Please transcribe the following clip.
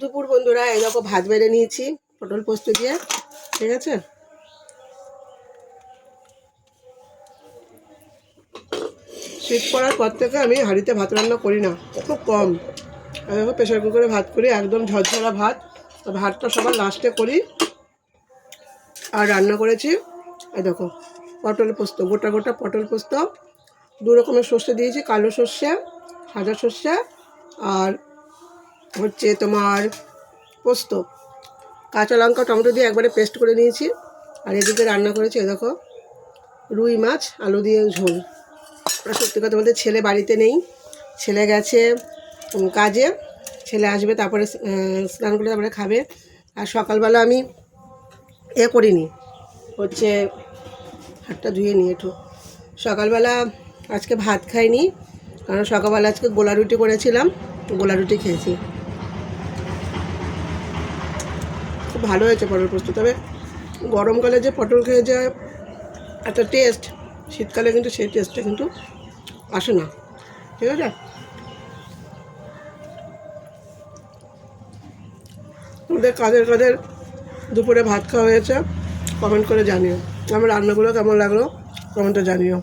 দুপুর বন্ধুরা দেখো ভাত বেড়ে নিয়েছি, পটল পোস্ত দিয়ে, ঠিক আছে? শীত পড়ার পর থেকে আমি হাঁড়িতে ভাত রান্না করি না, খুব কম। আমি দেখো প্রেশার কুকারে ভাত করি, একদম ঝরঝরা ভাত। ভাতটা সবার লাস্টে করি, আর রান্না করেছি, এই দেখো, পটল পোস্ত, গোটা গোটা পটল পোস্ত। দু রকমের সর্ষে দিয়েছি, কালো সর্ষে, সাদা সর্ষে, আর হচ্ছে তোমার পোস্ত। কাঁচা লঙ্কা, টমেটো দিয়ে একবারে পেস্ট করে নিয়েছি। আর এদিকে রান্না করেছি, দেখো, রুই মাছ, আলু দিয়ে ঝোল। সত্যি কথা বলতে ছেলে বাড়িতে নেই। ছেলে গেছে কাজে। ছেলে আসবে, তারপরে স্নান করে তারপরে খাবে। আর সকালবেলা আমি এ করিনি। হচ্ছে হাতটা ধুয়ে নিয়ে একটু। সকালবেলা আজকে ভাত খাইনি, কারণ সকালবেলা আজকে গোলা রুটি করেছিলাম, গোলা রুটি খেয়েছি। খুব ভালো হয়েছে পটল পোস্ত। তবে গরমকালে যে পটল খেয়ে যে একটা টেস্ট শীতকালে কিন্তু সেই টেস্টটা কিন্তু আসে না। ঠিক আছে? আমাদের কাদের কাদের দুপুরে ভাত খাওয়া হয়েছে কমেন্ট করে জানিও। আমার রান্নাগুলো কেমন লাগল কমেন্টে জানিও।